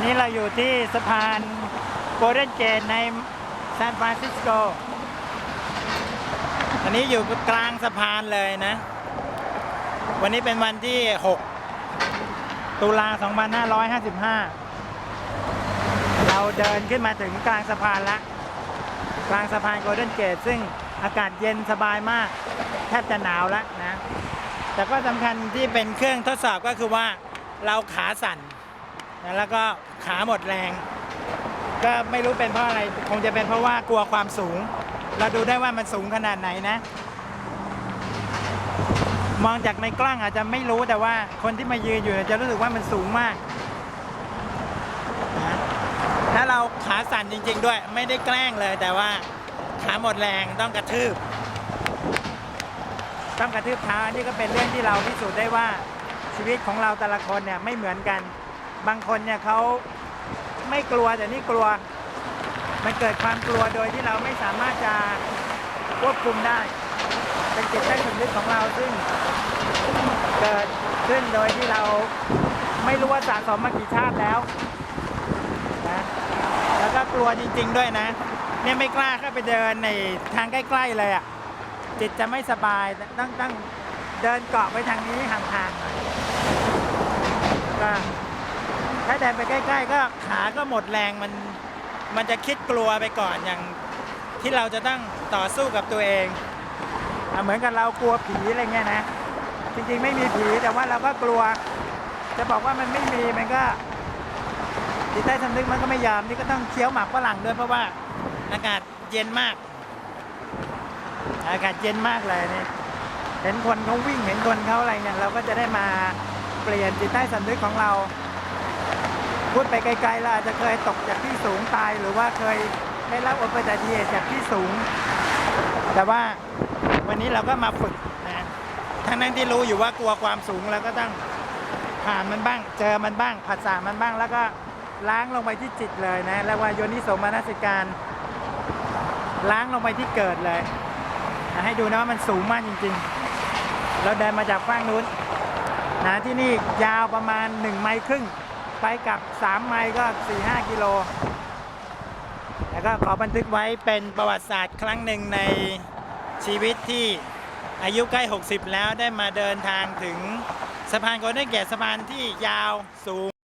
อนนี้เราอยู่ที่สะพานโกลเด้นเกตในซานฟรานซิสโก อันนี้อยู่กลางสะพานเลยนะ วันนี้เป็นวันที่ 6 ตุลา 2555 เราเดินขึ้นมาถึงกลางสะพานละ กลางสะพานโกลเด้นเกตซึ่งอากาศเย็นสบายมาก แทบจะหนาวแล้วนะ แต่ก็สำคัญที่เป็นเครื่องทดสอบก็คือว่าเราขาสั่น แล้วก็ขาหมดแรง ก็ไม่รู้เป็นเพราะอะไร คงจะเป็นเพราะว่ากลัวความสูง เราดูได้ว่ามันสูงขนาดไหนนะ มองจากในกล้องอาจจะไม่รู้แต่ว่าคนที่มายืนอยู่จะรู้สึกว่ามันสูงมาก ถ้าเราขาสั่นจริง ๆ ด้วย ไม่ได้แกล้งเลย แต่ว่าขาหมดแรงต้องกระทืบ ต้องกระทืบเท้านี่ก็เป็นเรื่องที่เราพิสูจน์ได้ว่าชีวิตของเราแต่ละคนเนี่ยไม่เหมือนกัน บางคนเนี่ยเขาไม่กลัวแต่นี่กลัว มันเกิดความกลัวโดยที่เราไม่สามารถจะควบคุมได้ เป็นจิตใต้สำนึกของเราซึ่งเกิดขึ้นโดยที่เราไม่รู้ว่าสะสมมากี่ชาติแล้วนะแล้วก็กลัวจริง ๆ ด้วยนะ เนี่ยไม่กล้าเข้าไปเดินในทางใกล้ ๆ เลยอะจิตจะไม่สบายต้องต้องเดินเกาะไปทางนี้ห่างๆก็ เดินไปใกล้ ๆ ก็ขาก็หมดแรงมันมันจะคิดกลัวไปก่อนอย่างที่เราจะต้องต่อสู้กับตัวเองเหมือนกับเรากลัวผีอะไรเงี้ยนะ จริงๆไม่มีผีแต่ว่าเราก็กลัว จะบอกว่ามันไม่มีมันก็จิตใต้สำนึกมันก็ไม่ยอมนี่ก็ต้องเคี้ยวหมากฝรั่งด้วยเพราะว่าอากาศเย็นมาก อากาศเย็นมากเลยนี่เห็นคนเขาวิ่งเห็นคนเขาอะไรเนี่ยเราก็จะได้มาเปลี่ยนจิตใต้สำนึกของเรา พูดไปไกลๆเราอาจจะเคยตกจากที่สูงตาย หรือว่าเคยได้รับอุบัติเหตุจากที่สูง แต่ว่าวันนี้เราก็มาฝึกนะทั้งนั้นที่รู้อยู่ว่ากลัวความสูงเราก็ต้องผ่านมันบ้าง เจอมันบ้างผัสสะมันบ้าง แล้วก็ล้างลงไปที่จิตเลยนะแล้วว่าโยนิสมานสิการ ล้างลงไปที่เกิดเลยนะให้ดูนะว่ามันสูงมากจริงๆ เราเดินมาจากฝั่งนู้นนะที่นี่ยาวประมาณ 1 ไมล์ครึ่ง ไปกลับ 3 ไมล์ก็ 4-5 กิโล แล้วก็ขอบันทึกไว้เป็นประวัติศาสตร์ครั้งหนึ่งในชีวิตที่อายุใกล้ 60 แล้วได้มาเดินทางถึงสะพานโกลเด้นเกตสะพานที่ยาวสูง